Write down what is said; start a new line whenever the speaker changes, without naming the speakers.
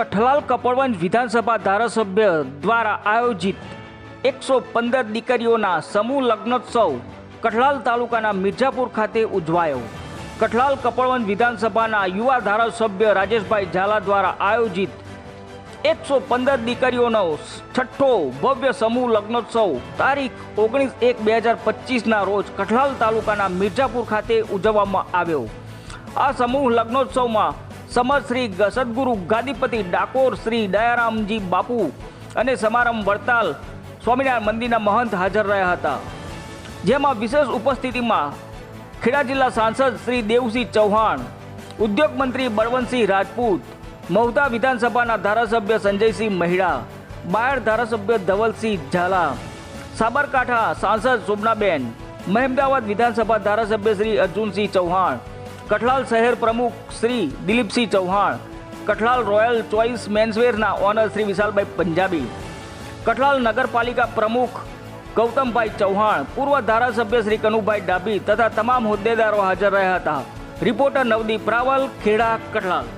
કઠલાલ કપડવંજ વિધાનસભા ધારાસભ્ય દ્વારા આયોજિત એકસો પંદર દીકરીઓના સમૂહ લગ્નોત્સવ કઠલાલ તાલુકાના મિર્જાપુર ખાતે ઉજવાયો. કઠલાલ કપડવંજ વિધાનસભાના યુવા ધારાસભ્ય રાજેશભાઈ ઝાલા દ્વારા આયોજિત એકસો પંદર દીકરીઓનો છઠ્ઠો ભવ્ય સમૂહ લગ્નોત્સવ તારીખ ઓગણીસ એક બે હજાર પચીસના રોજ કઠલાલ તાલુકાના મિર્જાપુર ખાતે ઉજવવામાં આવ્યો. આ સમૂહ લગ્નોત્સવમાં સમર શ્રી સદગુરુ ગાદીપતિ ડાકોર શ્રી દયારામજી બાપુ અને સમારંભ વડતાલ સ્વામિનારાયણ મંદિરના મહંત હાજર રહ્યા હતા. જેમાં વિશેષ ઉપસ્થિતિમાં ખેડા જિલ્લા સાંસદ શ્રી દેવસિંહ ચૌહાણ, ઉદ્યોગ મંત્રી બળવંતસિંહ રાજપૂત મહુધા વિધાનસભાના ધારાસભ્ય સંજયસિંહ મહિડા, બાયડ ધારાસભ્ય ધવલસિંહ ઝાલા, સાબરકાંઠા સાંસદ શોભનાબેન, મહેમદાવાદ વિધાનસભા ધારાસભ્ય શ્રી અર્જુનસિંહ ચૌહાણ કઠલાલ શહેર પ્રમુખ શ્રી દિલીપસિંહ ચૌહાણ, કઠલાલ રોયલ ચોઇસ મેન્સવેરના ઓનર શ્રી વિશાલભાઈ પંજાબી, કઠલાલ નગરપાલિકા પ્રમુખ ગૌતમભાઈ ચૌહાણ, પૂર્વ ધારાસભ્ય શ્રી કનુભાઈ ડાભી તથા તમામ હોદ્દેદારો હાજર રહ્યા હતા. રિપોર્ટર નવદીપ રાવલ, ખેડા, કઠલાલ.